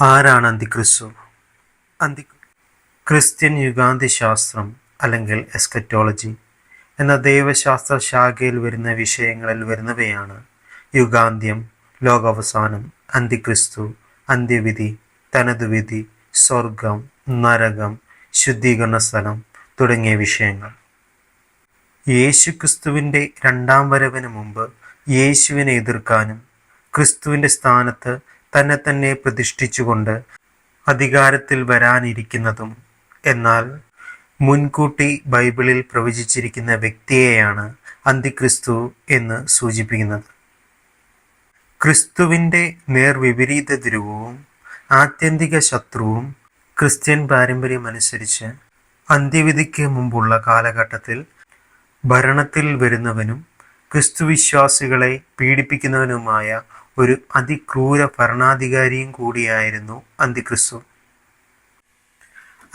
ആരാണ് അന്തിക്രിസ്തു? അന്തി ക്രിസ്ത്യൻ യുഗാന്തി ശാസ്ത്രം അല്ലെങ്കിൽ എസ്കറ്റോളജി എന്ന ദൈവശാസ്ത്ര ശാഖയിൽ വരുന്ന വിഷയങ്ങളിൽ വരുന്നവയാണ് യുഗാന്ത്യം ലോകാവസാനം അന്തിക്രിസ്തു അന്ത്യവിധി തനതുവിധി സ്വർഗം നരകം ശുദ്ധീകരണ സ്ഥലം തുടങ്ങിയ വിഷയങ്ങൾ. യേശുക്രിസ്തുവിന്റെ രണ്ടാം വരവിന് മുമ്പ് യേശുവിനെ എതിർക്കാനും ക്രിസ്തുവിന്റെ സ്ഥാനത്ത് തന്നെ തന്നെ പ്രതിഷ്ഠിച്ചുകൊണ്ട് അധികാരത്തിൽ വരാനിരിക്കുന്നതും. എന്നാൽ മുൻകൂട്ടി ബൈബിളിൽ പ്രവചിച്ചിരിക്കുന്ന വ്യക്തിയെയാണ് അന്തിക്രിസ്തു എന്ന് സൂചിപ്പിക്കുന്നത്. ക്രിസ്തുവിന്റെ നേർവിപരീത ധ്രുവവും ആത്യന്തിക ശത്രുവും ക്രിസ്ത്യൻ പാരമ്പര്യമനുസരിച്ച് അന്ത്യവിധിക്ക് മുമ്പുള്ള കാലഘട്ടത്തിൽ ഭരണത്തിൽ വരുന്നവനും ക്രിസ്തുവിശ്വാസികളെ പീഡിപ്പിക്കുന്നവനുമായ ഒരു അതിക്രൂര ഭരണാധികാരിയും കൂടിയായിരുന്നു അന്തിക്രിസ്തു.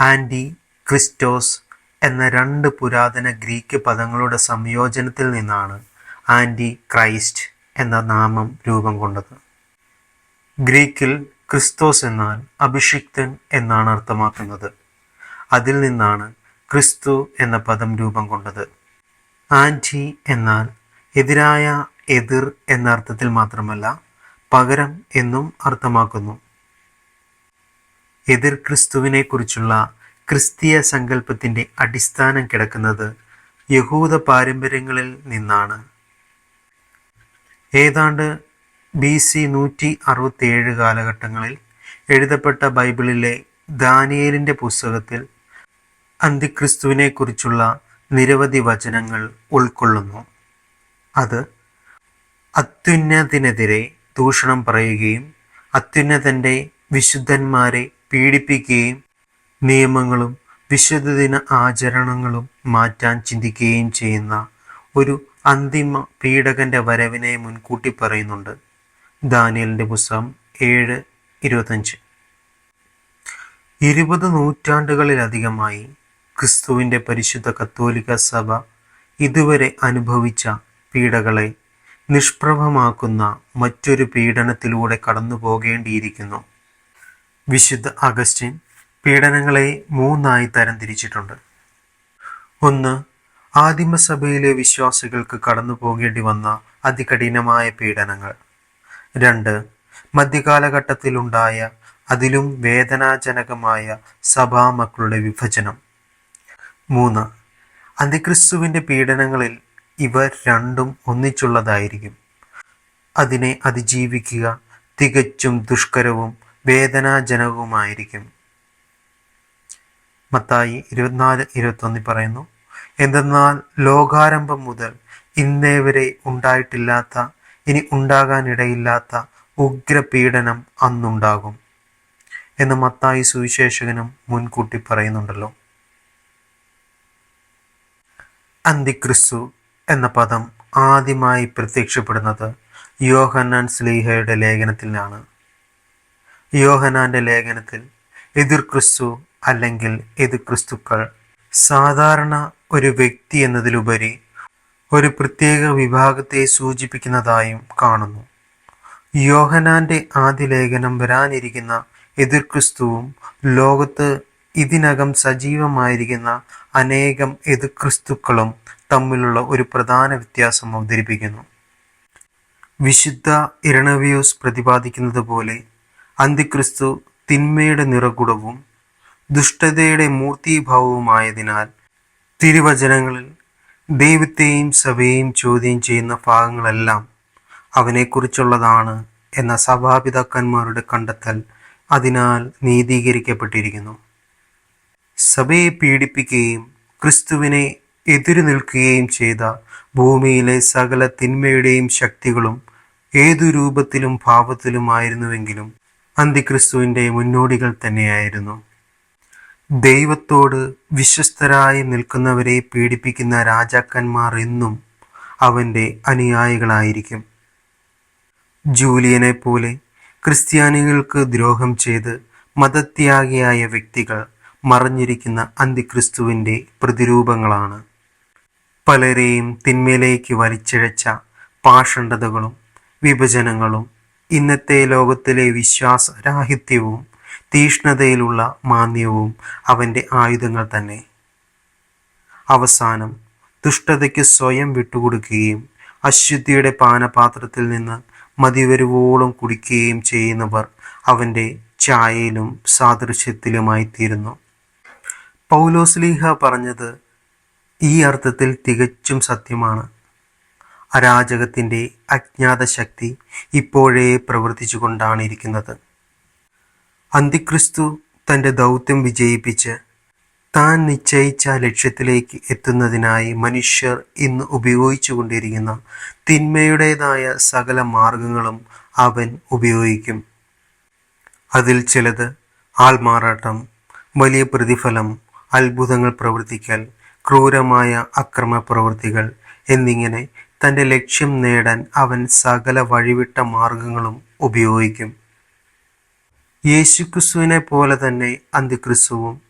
ആന്റി ക്രിസ്റ്റോസ് എന്ന രണ്ട് പുരാതന ഗ്രീക്ക് പദങ്ങളുടെ സംയോജനത്തിൽ നിന്നാണ് ആന്റി ക്രൈസ്റ്റ് എന്ന നാമം രൂപം കൊണ്ടത്. ഗ്രീക്കിൽ ക്രിസ്തോസ് എന്നാൽ അഭിഷിക്തൻ എന്നാണ് അർത്ഥമാക്കുന്നത്. അതിൽ നിന്നാണ് ക്രിസ്തു എന്ന പദം രൂപം കൊണ്ടത്. ആന്റി എന്നാൽ എതിരായ എതിർ എന്ന അർത്ഥത്തിൽ മാത്രമല്ല പകരം എന്നും അർത്ഥമാക്കുന്നു. എതിർ ക്രിസ്തുവിനെ കുറിച്ചുള്ള ക്രിസ്തീയ സങ്കല്പത്തിന്റെ അടിസ്ഥാനം കിടക്കുന്നത് യഹൂദ പാരമ്പര്യങ്ങളിൽ നിന്നാണ്. ഏതാണ്ട് ബി സി നൂറ്റി അറുപത്തിയേഴ് കാലഘട്ടങ്ങളിൽ എഴുതപ്പെട്ട ബൈബിളിലെ ദാനിയേലിന്റെ പുസ്തകത്തിൽ അന്തിക്രിസ്തുവിനെക്കുറിച്ചുള്ള നിരവധി വചനങ്ങൾ ഉൾക്കൊള്ളുന്നു. അത് അത്യുന്നതിനെതിരെ ദൂഷണം പറയുകയും അത്യുന്നതന്റെ വിശുദ്ധന്മാരെ പീഡിപ്പിക്കുകയും നിയമങ്ങളും വിശുദ്ധദിന ആചരണങ്ങളും മാറ്റാൻ ചിന്തിക്കുകയും ചെയ്യുന്ന ഒരു അന്തിമ പീഡകന്റെ വരവിനെ മുൻകൂട്ടി പറയുന്നുണ്ട്. ദാനിയലിന്റെ പുസ്തകം ഏഴ് ഇരുപത്തഞ്ച്. ഇരുപത് നൂറ്റാണ്ടുകളിലധികമായി ക്രിസ്തുവിന്റെ പരിശുദ്ധ കത്തോലിക്ക സഭ ഇതുവരെ അനുഭവിച്ച പീഡകളെ നിഷ്പ്രഭമാക്കുന്ന മറ്റൊരു പീഡനത്തിലൂടെ കടന്നു പോകേണ്ടിയിരിക്കുന്നു വിശുദ്ധ അഗസ്റ്റിൻ പീഡനങ്ങളെ മൂന്നായി തരംതിരിച്ചിട്ടുണ്ട്. ഒന്ന് ആദിമസഭയിലെ വിശ്വാസികൾക്ക് കടന്നു പോകേണ്ടി വന്ന അതികഠിനമായ പീഡനങ്ങൾ. രണ്ട് മധ്യകാലഘട്ടത്തിലുണ്ടായ അതിലും വേദനാജനകമായ സഭാമക്കളുടെ വിഭജനം. മൂന്ന് അന്തിക്രിസ്തുവിന്റെ പീഡനങ്ങളിൽ ഇവ രണ്ടും ഒന്നിച്ചുള്ളതായിരിക്കും. അതിനെ അതിജീവിക്കുക തികച്ചും ദുഷ്കരവും വേദനാജനകവുമായിരിക്കും. മത്തായി ഇരുപത്തിനാല് ഇരുപത്തൊന്നിൽ പറയുന്നു എന്തെന്നാൽ ലോകാരംഭം മുതൽ ഇന്നേ വരെ ഉണ്ടായിട്ടില്ലാത്ത ഇനി ഉണ്ടാകാനിടയില്ലാത്ത ഉഗ്രപീഡനം അന്നുണ്ടാകും എന്ന് മത്തായി സുവിശേഷകനും മുൻകൂട്ടി പറയുന്നുണ്ടല്ലോ. അന്തിക്രിസ്തു എന്ന പദം ആദ്യമായി പ്രത്യക്ഷപ്പെടുന്നത് യോഹന്നാൻ സ്ലീഹയുടെ ലേഖനത്തിലാണ്. യോഹനാന്റെ ലേഖനത്തിൽ എതിർ ക്രിസ്തു അല്ലെങ്കിൽ എതിർ ക്രിസ്തുക്കൾ സാധാരണ ഒരു വ്യക്തി എന്നതിലുപരി ഒരു പ്രത്യേക വിഭാഗത്തെ സൂചിപ്പിക്കുന്നതായും കാണുന്നു. യോഹനാന്റെ ആദ്യ ലേഖനം വരാനിരിക്കുന്ന എതിർ ക്രിസ്തുവും ലോകത്ത് ഇതിനകം സജീവമായിരിക്കുന്ന അനേകം എതിർ ക്രിസ്തുക്കളും തമ്മിലുള്ള ഒരു പ്രധാന വ്യത്യാസം അവതരിപ്പിക്കുന്നു. വിശുദ്ധ ഇരണവിയോസ് പ്രതിപാദിക്കുന്നത് പോലെ അന്തിക്രിസ്തു തിന്മയുടെ നിറകുടവും ദുഷ്ടതയുടെ മൂർത്തീഭാവവുമായതിനാൽ തിരുവചനങ്ങളിൽ ദൈവത്തെയും സഭയെയും ചോദ്യം ചെയ്യുന്ന ഭാഗങ്ങളെല്ലാം അവനെക്കുറിച്ചുള്ളതാണ് എന്ന സഭാപിതാക്കന്മാരുടെ കണ്ടെത്തൽ അതിനാൽ നീതീകരിക്കപ്പെട്ടിരിക്കുന്നു. സഭയെ പീഡിപ്പിക്കുകയും ക്രിസ്തുവിനെ എതിരു നിൽക്കുകയും ചെയ്ത ഭൂമിയിലെ സകല തിന്മയുടെയും ശക്തികളും ഏതു രൂപത്തിലും ഭാവത്തിലുമായിരുന്നുവെങ്കിലും അന്തിക്രിസ്തുവിന്റെ മുന്നോടികൾ തന്നെയായിരുന്നു. ദൈവത്തോട് വിശ്വസ്തരായി നിൽക്കുന്നവരെ പീഡിപ്പിക്കുന്ന രാജാക്കന്മാർ എന്നും അവന്റെ അനുയായികളായിരിക്കും. ജൂലിയനെ പോലെ ക്രിസ്ത്യാനികൾക്ക് ദ്രോഹം ചെയ്ത് മതത്യാഗിയായ വ്യക്തികൾ മറഞ്ഞിരിക്കുന്ന അന്തിക്രിസ്തുവിന്റെ പ്രതിരൂപങ്ങളാണ്. പലരെയും തിന്മയിലേക്ക് വലിച്ചിഴച്ച പാഷണ്ഡതകളും വിഭജനങ്ങളും ഇന്നത്തെ ലോകത്തിലെ വിശ്വാസരാഹിത്യവും തീഷ്ണതയിലുള്ള മാന്യവും അവന്റെ ആയുധങ്ങൾ തന്നെ. അവസാനം ദുഷ്ടതയ്ക്ക് സ്വയം വിട്ടുകൊടുക്കുകയും അശുദ്ധിയുടെ പാനപാത്രത്തിൽ നിന്ന് മതിവരുവോളം കുടിക്കുകയും ചെയ്യുന്നവർ അവന്റെ ചായയിലും സാദൃശ്യത്തിലുമായി തീരുന്നു പൗലോസ്ലീഹ പറഞ്ഞത് ഈ അർത്ഥത്തിൽ തികച്ചും സത്യമാണ്. അരാജകത്തിന്റെ അജ്ഞാത ശക്തി ഇപ്പോഴേ പ്രവർത്തിച്ചു കൊണ്ടാണ് ഇരിക്കുന്നത് അന്തിക്രിസ്തു തന്റെ ദൗത്യം വിജയിപ്പിച്ച് താൻ നിശ്ചയിച്ച ലക്ഷ്യത്തിലേക്ക് എത്തുന്നതിനായി മനുഷ്യർ ഇന്ന് ഉപയോഗിച്ചു കൊണ്ടിരിക്കുന്ന തിന്മയുടേതായ സകല മാർഗങ്ങളും അവൻ ഉപയോഗിക്കും. അതിൽ ചിലത് ആൾമാറാട്ടം വലിയ പ്രതിഫലം അത്ഭുതങ്ങൾ പ്രവർത്തിക്കൽ ക്രൂരമായ അക്രമ പ്രവൃത്തികൾ എന്നിങ്ങനെ തന്റെ ലക്ഷ്യം നേടാൻ അവൻ സകല വഴിവിട്ട മാർഗങ്ങളും ഉപയോഗിക്കും. യേശുക്രിസ്തുവിനെ പോലെ തന്നെ അന്തിക്രിസ്തുവും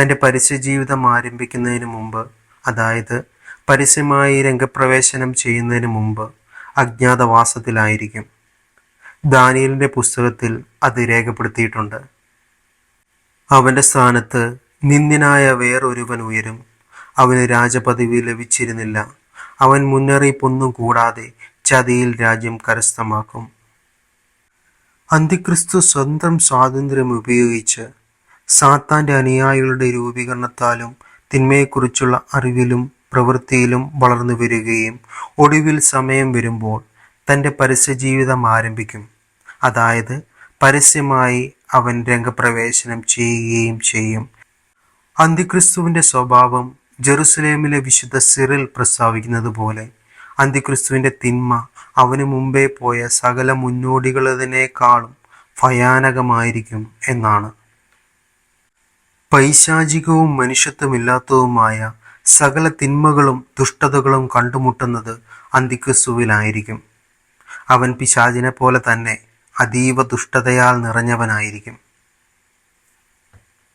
തന്റെ പരസ്യജീവിതം ആരംഭിക്കുന്നതിന് മുമ്പ് അതായത് പരസ്യമായി രംഗപ്രവേശനം ചെയ്യുന്നതിന് മുമ്പ് അജ്ഞാതവാസത്തിലായിരിക്കും. ദാനിയലിന്റെ പുസ്തകത്തിൽ അത് രേഖപ്പെടുത്തിയിട്ടുണ്ട്. അവന്റെ സ്ഥാനത്ത് നിന്ദ്യനായ വേറൊരുവൻ ഉയരും. അവന് രാജപദവി ലഭിച്ചിരുന്നില്ല. അവൻ മുന്നറിയിപ്പൊന്നും കൂടാതെ ചതിയിൽ രാജ്യം കരസ്ഥമാക്കും. അന്തിക്രിസ്തു സ്വന്തം സ്വാതന്ത്ര്യം ഉപയോഗിച്ച് സാത്താന്റെ അനുയായികളുടെ രൂപീകരണത്താലും തിന്മയെക്കുറിച്ചുള്ള അറിവിലും പ്രവൃത്തിയിലും വളർന്നു വരികയും ഒടുവിൽ സമയം വരുമ്പോൾ തന്റെ പരസ്യജീവിതം ആരംഭിക്കും. അതായത് പരസ്യമായി അവൻ രംഗപ്രവേശനം ചെയ്യുകയും ചെയ്യും. അന്തിക്രിസ്തുവിന്റെ സ്വഭാവം ജെറുസലേമിലെ വിശുദ്ധ സിറിൽ പ്രസ്താവിക്കുന്നത് പോലെ അന്തിക്രിസ്തുവിന്റെ തിന്മ അവന് മുമ്പേ പോയ സകല മുന്നോടികളതിനേക്കാളും ഭയാനകമായിരിക്കും എന്നാണ്. പൈശാചികവും മനുഷ്യത്വമില്ലാത്തതുമായ സകല തിന്മകളും ദുഷ്ടതകളും കണ്ടുമുട്ടുന്നത് അന്തിക്രിസ്തുവിലായിരിക്കും. അവൻ പിശാചിനെ പോലെ തന്നെ അതീവ ദുഷ്ടതയാൽ നിറഞ്ഞവനായിരിക്കും.